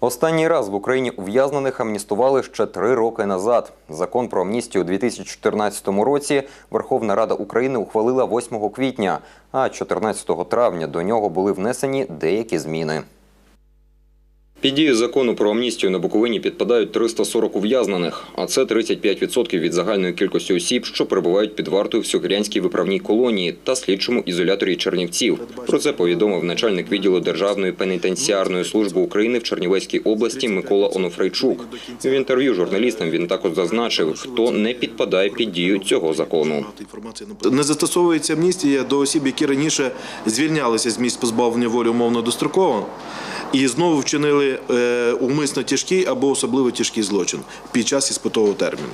Останній раз в Україні ув'язнених амністували ще три роки назад. Закон про амністію у 2014 році Верховна Рада України ухвалила 8 квітня, а 14 травня до нього були внесені деякі зміни. Під дію закону про амністію на Буковині підпадають 340 ув'язнених, а це 35% від загальної кількості осіб, що перебувають під вартою в Сокирянській виправній колонії та слідчому ізоляторі Чернівців. Про це повідомив начальник відділу Державної пенітенціарної служби України в Чернівецькій області Микола Онофрейчук. В інтерв'ю журналістам він також зазначив, хто не підпадає під дію цього закону. Не застосовується амністія до осіб, які раніше звільнялися з місць позбавлення волі умовно достроково і знову вчинили е, умисно тяжкий або особливо тяжкий злочин під час іспитового терміну.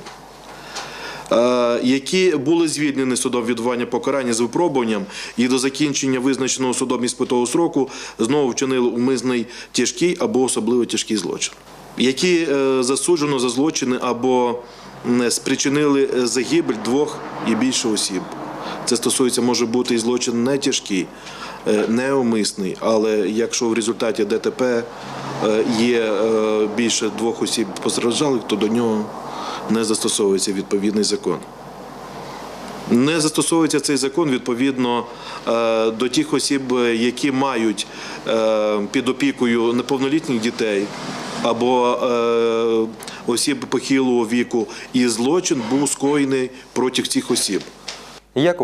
Е, Які були звільнені судом відбування покарання з випробуванням і до закінчення визначеного судом іспитового сроку знову вчинили умисний тяжкий або особливо тяжкий злочин, які е, засуджено за злочини або спричинили загибель двох і більше осіб. Це стосується, може бути і злочин не тяжкий, е, неумисний, але якщо в результаті ДТП е, є е, більше двох осіб постраждалих, то до нього не застосовується відповідний закон. Не застосовується цей закон відповідно до тих осіб, які мають під опікою неповнолітніх дітей або осіб похилого віку, і злочин був скоєний проти цих осіб. Як